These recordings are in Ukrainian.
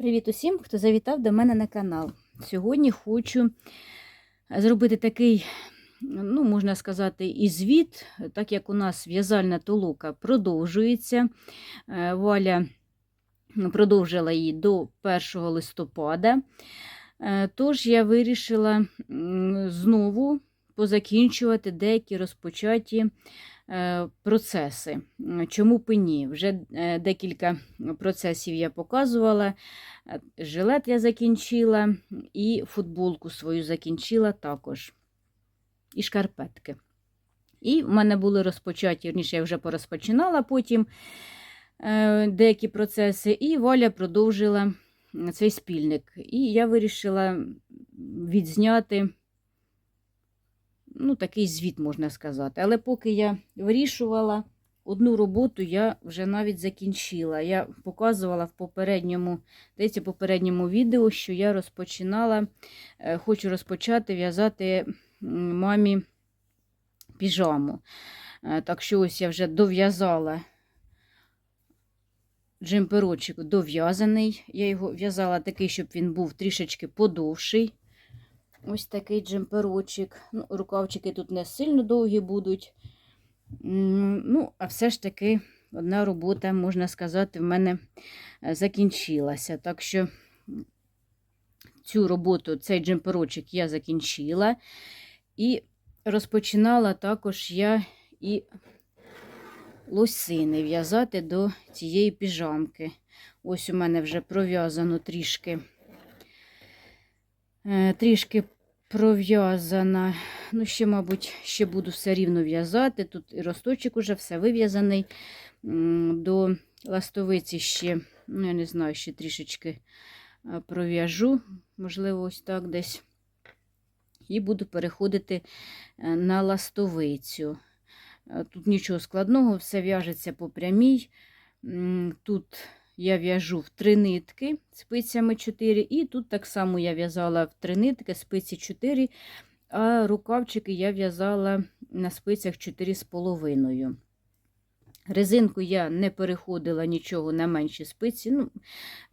Привіт усім, хто завітав до мене на канал. Сьогодні хочу зробити такий, ну, можна сказати, і звіт, так як у нас в'язальна толока продовжується. Е, Валя продовжила її до 1 листопада. Е, Тож я вирішила знову позакінчувати деякі розпочаті процеси. Чому б ні? Вже е, декілька процесів я показувала. Е, Жилет я закінчила, і футболку свою закінчила також. І шкарпетки. І в мене були розпочаті, вірніше, я вже порозпочинала потім е, деякі процеси, і Валя продовжила цей спільник. І я вирішила відзняти ну, такий звіт, можна сказати. Але поки я вирішувала, одну роботу я вже навіть закінчила. Я показувала в попередньому, здається, попередньому відео, що я розпочинала, е, хочу розпочати в'язати мамі піжаму. Е, Так що ось я вже дов'язала джемперочок дов'язаний. Я його в'язала такий, щоб він був трішечки подовший. Ось такий джемперочок. Ну, рукавчики тут не сильно довгі будуть. Ну, а все ж таки, одна робота, можна сказати, в мене е, закінчилася. Так що цю роботу, цей джемперочок я закінчила. І розпочинала також я і лосини в'язати до цієї піжамки. Ось у мене вже пров'язано трішки. Е, Трішки пров'язана. Ну, ще, мабуть, ще буду все рівно в'язати. Тут і росточок уже все вив'язаний. До ластовиці ще, ну, я не знаю, ще трішечки е, пров'яжу, можливо, ось так десь. І буду переходити е, на ластовицю. Тут нічого складного, все в'яжеться по прямій. Тут я в'яжу в три нитки спицями 4, і тут так само я в'язала в три нитки, спиці 4, а рукавчики я в'язала на спицях 4,5. Резинку я не переходила нічого на менші спиці. Ну,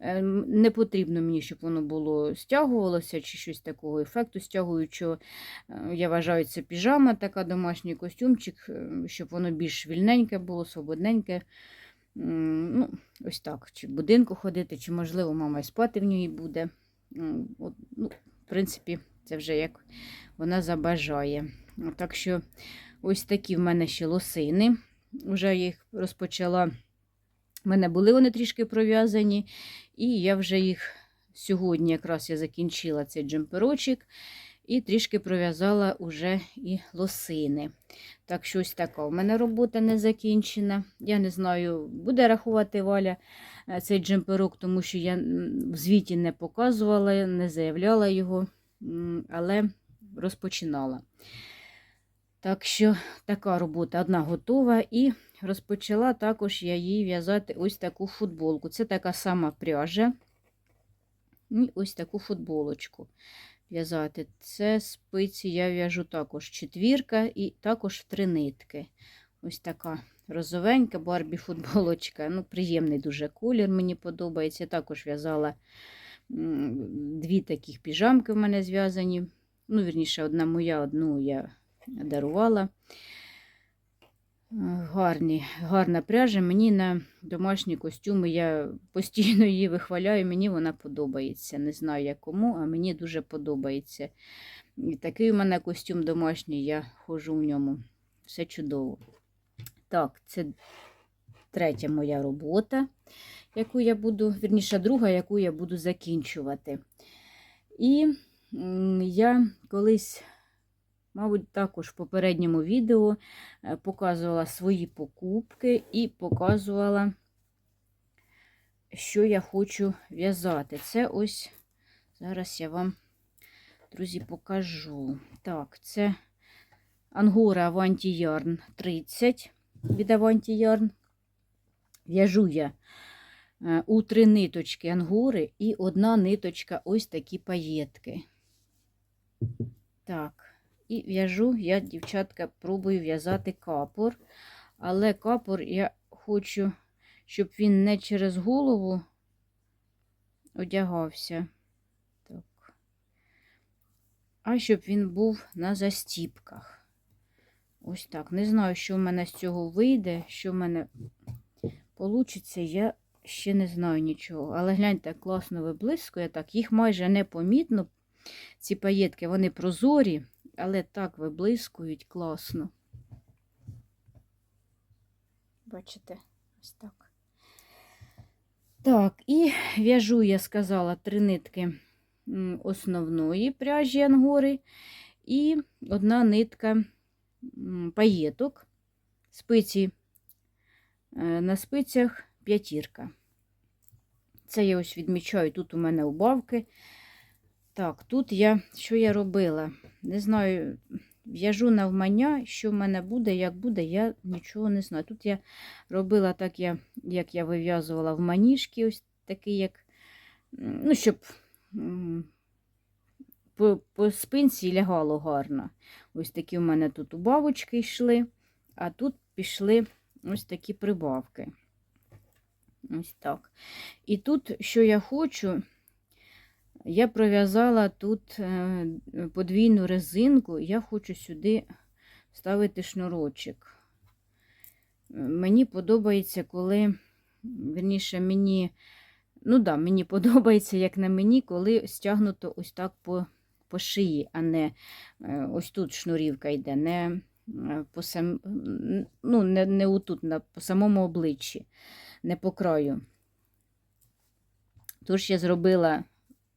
е, не потрібно мені, щоб воно було стягувалося чи щось такого ефекту стягуючого. Е, Я вважаю, це піжама, така домашній костюмчик, е, щоб воно більш вільненьке було, свободненьке. Ну, ось так. Чи в будинку ходити, чи, можливо, мама і спати в ній буде. Ну, в принципі, це вже як вона забажає. Так що ось такі в мене ще лосини. Вже їх розпочала. У мене були вони трішки пров'язані, і я вже їх сьогодні якраз я закінчила цей джемперочок і трішки пров'язала уже і лосини. Так що ось така у мене робота не закінчена. Я не знаю, буде рахувати Валя е, цей джемперок, тому що я в звіті не показувала, не заявляла його, але розпочинала. Так що така робота одна готова. І розпочала також я їй в'язати ось таку футболку. Це така сама пряжа. І ось таку футболочку в'язати. Це спиці я в'яжу також четвірка і також в три нитки. Ось така розовенька барбі футболочка. Ну, приємний дуже колір, мені подобається. Я також в'язала дві таких піжамки в мене зв'язані. Ну, вірніше, одна моя, одну я дарувала. Гарні, гарна пряжа. Мені на домашні костюми я постійно її вихваляю, мені вона подобається. Не знаю як кому, а мені дуже подобається. І такий у мене костюм домашній, я ходжу в ньому. Все чудово. Так, це третя моя робота, яку я буду, вірніше, друга, яку я буду закінчувати. І я колись Мабуть, також в попередньому відео е, показувала свої покупки і показувала, що я хочу в'язати. Це ось, зараз я вам, друзі, покажу. Так, це Ангора Yarn 30 від Yarn. В'яжу я е, у три ниточки ангори і одна ниточка ось такі паєтки. Так. І в'яжу, я, дівчатка, пробую в'язати капор. Але капор я хочу, щоб він не через голову одягався. Так. А щоб він був на застіпках. Ось так. Не знаю, що в мене з цього вийде, що в мене вийде, я ще не знаю нічого. Але гляньте, класно виблискує. Так, їх майже не помітно. Ці паєтки, вони прозорі, але так виблискують класно. Бачите, ось так. Так, і в'яжу, я сказала, три нитки основної пряжі ангори і одна нитка паєток, спиці е, на спицях п'ятірка. Це я ось відмічаю, тут у мене убавки. Так, тут я, що я робила? Не знаю, в'яжу навмання, що в мене буде, як буде, я нічого не знаю. Тут я робила так, я, як я вив'язувала в маніжки, ось такий, як, ну, щоб по, по спинці лягало гарно. Ось такі у мене тут убавочки йшли, а тут пішли ось такі прибавки. Ось так. І тут, що я хочу, я пров'язала тут е, подвійну резинку, я хочу сюди ставити шнурочок. Мені подобається, коли, верніше, мені, ну да, мені подобається, як на мені, коли стягнуто ось так по, по шиї, а не е, ось тут шнурівка йде, не е, по сам, ну, не, не отут, на, по самому обличчі, не по краю. Тож я зробила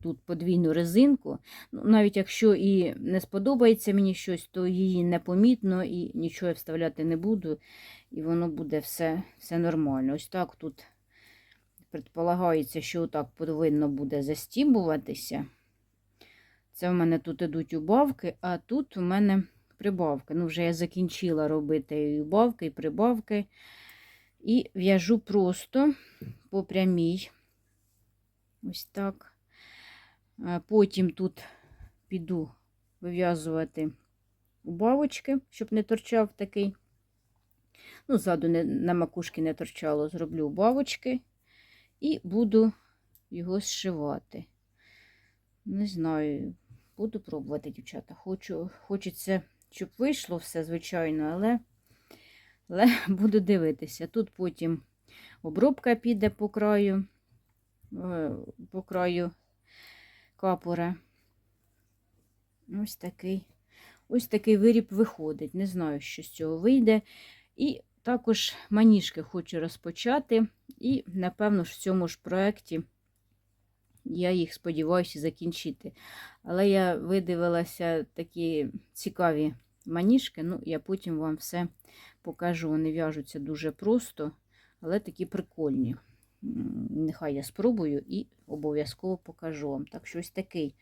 тут подвійну резинку. Ну, навіть якщо і не сподобається мені щось, то її непомітно і нічого я вставляти не буду, і воно буде все, все нормально. Ось так тут предполагається, що отак повинно буде застібуватися. Це в мене тут ідуть убавки, а тут у мене прибавки. Ну, вже я закінчила робити і убавки, і прибавки. І в'яжу просто по прямій. Ось так. А Потім тут піду вив'язувати убавочки, щоб не торчав такий. Ну, ззаду не, на макушки не торчало, зроблю убавочки і буду його зшивати. Не знаю, буду пробувати, дівчата. Хочу, Хочеться, щоб вийшло все, звичайно, але, але буду дивитися. Тут потім обробка піде по краю, е, по краю капора. Ось такий, ось такий виріб виходить. Не знаю, що з цього вийде. І також маніжки хочу розпочати. І, напевно, в цьому ж проєкті я їх сподіваюся закінчити. Але я видивилася такі цікаві маніжки. Ну, я потім вам все покажу. Вони в'яжуться дуже просто, але такі прикольні. Нехай я спробую і обов'язково покажу вам. Так що ось такий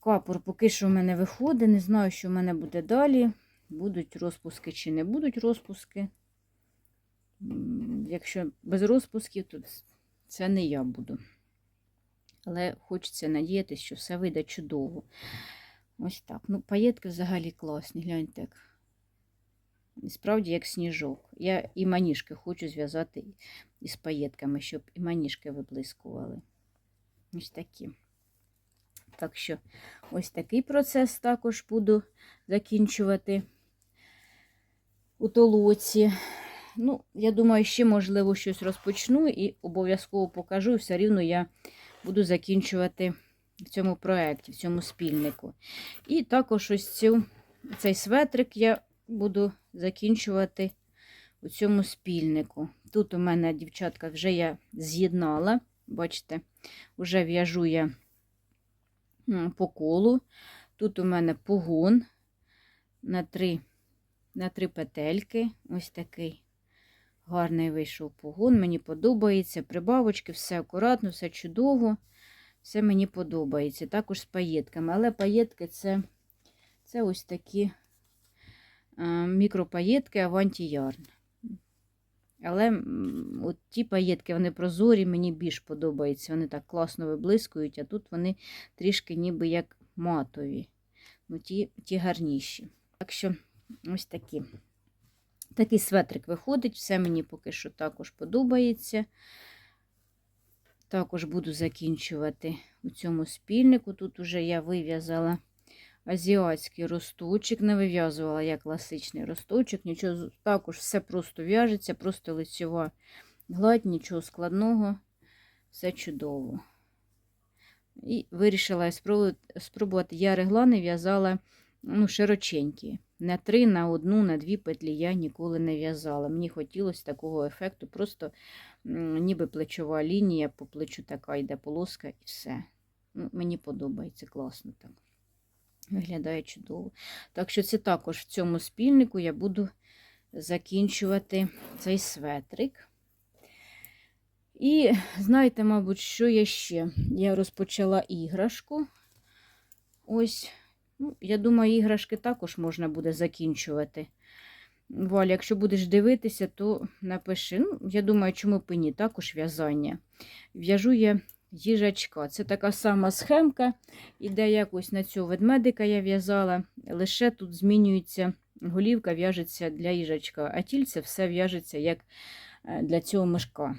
капор поки що в мене виходить. Не знаю, що в мене буде далі. Будуть розпуски чи не будуть розпуски. Якщо без розпусків, то це не я буду. Але хочеться надіятися, що все вийде чудово. Ось так. Ну, паєтки взагалі класні, гляньте. як. І справді як сніжок. Я і маніжки хочу зв'язати із паєтками, щоб і маніжки виблискували. Ось такі. Так що, ось такий процес також буду закінчувати у толоці. Ну, я думаю, ще, можливо, щось розпочну і обов'язково покажу. Все рівно я буду закінчувати в цьому проєкті, в цьому спільнику. І також ось цю, цей светрик я буду закінчувати у цьому спільнику. Тут у мене, дівчатка, вже я з'єднала. Бачите, вже в'яжу я по колу. Тут у мене погон на три, на три петельки. Ось такий гарний вийшов погон. Мені подобається. Прибавочки, все акуратно, все чудово. Все мені подобається. Також з паєтками. Але паєтки це, це ось такі мікропаєтки Avanti Yarn. Але от ті паєтки, вони прозорі, мені більш подобаються. Вони так класно виблискують, а тут вони трішки ніби як матові. Ну, ті, ті гарніші. Так що ось такі. Такий светрик виходить, все мені поки що також подобається. Також буду закінчувати у цьому спільнику. Тут уже я вив'язала азіатський росточок, не вив'язувала як класичний росточок, нічого також все просто в'яжеться, просто лицьова гладь, нічого складного, все чудово. І вирішила спробувати. Я реглани в'язала ну, широченькі. Не три, на одну, на дві петлі я ніколи не в'язала. Мені хотілося такого ефекту, просто ніби плечова лінія, по плечу така йде полоска і все. Ну, мені подобається класно так. Виглядає чудово. Так що це також в цьому спільнику я буду закінчувати цей светрик. І знаєте, мабуть, що я ще? Я розпочала іграшку. Ось, ну, я думаю, іграшки також можна буде закінчувати. Валя, якщо будеш дивитися, то напиши. Ну, я думаю, чому б і ні, також в'язання. В'яжу я їжачка. Це така сама схемка. Іде якось на цього ведмедика я в'язала. Лише тут змінюється голівка, в'яжеться для їжачка, а тільце все в'яжеться як е, для цього мишка.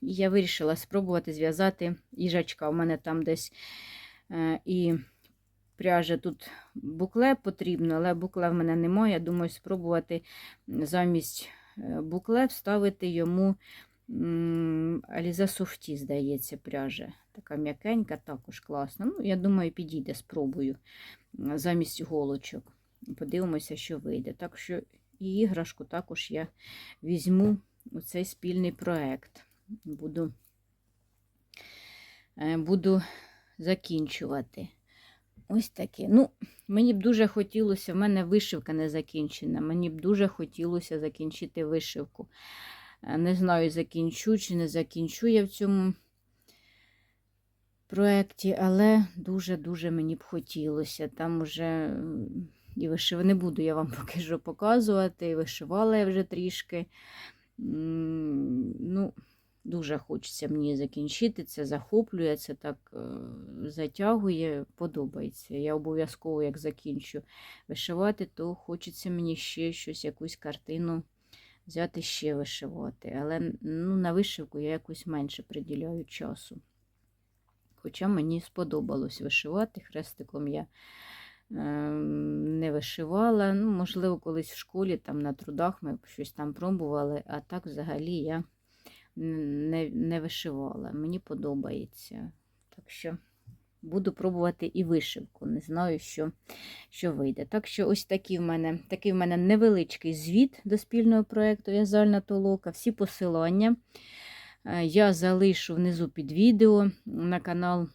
Я вирішила спробувати зв'язати їжачка. У мене там десь е, і пряжа тут букле потрібно, але букле в мене немає. Я думаю, спробувати замість е, букле вставити йому Aliza Softy, здається, пряжа. Така м'якенька, також класна. Ну, я думаю, підійде, спробую замість голочок. Подивимося, що вийде. Так що і іграшку також я візьму у цей спільний проект. Буду, е, буду закінчувати. Ось таке. Ну, мені б дуже хотілося, в мене вишивка не закінчена. Мені б дуже хотілося закінчити вишивку. Е, Не знаю, закінчу чи не закінчу я в цьому проєкті, але дуже-дуже мені б хотілося. Там уже і вишив... не буду я вам поки що показувати. і Вишивала я вже трішки. Ну, Дуже хочеться мені закінчити, це захоплює, це так е, затягує, подобається. Я обов'язково, як закінчу вишивати, то хочеться мені ще щось, якусь картину взяти ще вишивати. Але ну, на вишивку я якось менше приділяю часу. Хоча мені сподобалось вишивати, хрестиком я е, не вишивала. Ну, можливо, колись в школі, там на трудах ми щось там пробували, а так взагалі я не, не вишивала. Мені подобається. Так що буду пробувати і вишивку. Не знаю, що, що вийде. Так що ось такий в мене, такий в мене невеличкий звіт до спільного проєкту В'язальна толока. Всі посилання е, я залишу внизу під відео на канал.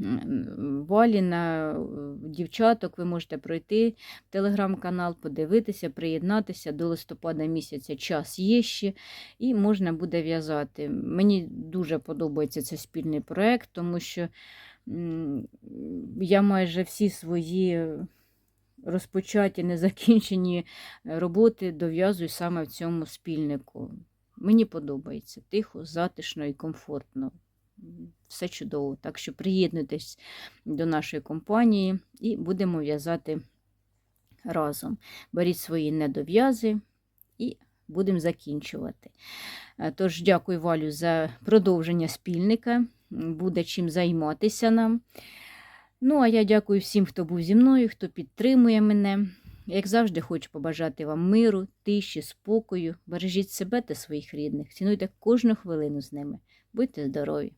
М, Валі на е, дівчаток ви можете пройти в телеграм-канал, подивитися, приєднатися до листопада місяця. Час є ще, і можна буде в'язати. Мені дуже подобається цей спільний проєкт, тому що я майже всі свої розпочаті, незакінчені роботи дов'язую саме в цьому спільнику. Мені подобається тихо, затишно і комфортно. Все чудово. Так що приєднуйтесь до нашої компанії і будемо в'язати разом. Беріть свої недов'язи і будемо закінчувати. Е, Тож, дякую Валю за продовження спільника. Буде чим займатися нам. Ну, а я дякую всім, хто був зі мною, хто підтримує мене. Як завжди, хочу побажати вам миру, тиші, спокою. Бережіть себе та своїх рідних. Цінуйте кожну хвилину з ними. Будьте здорові!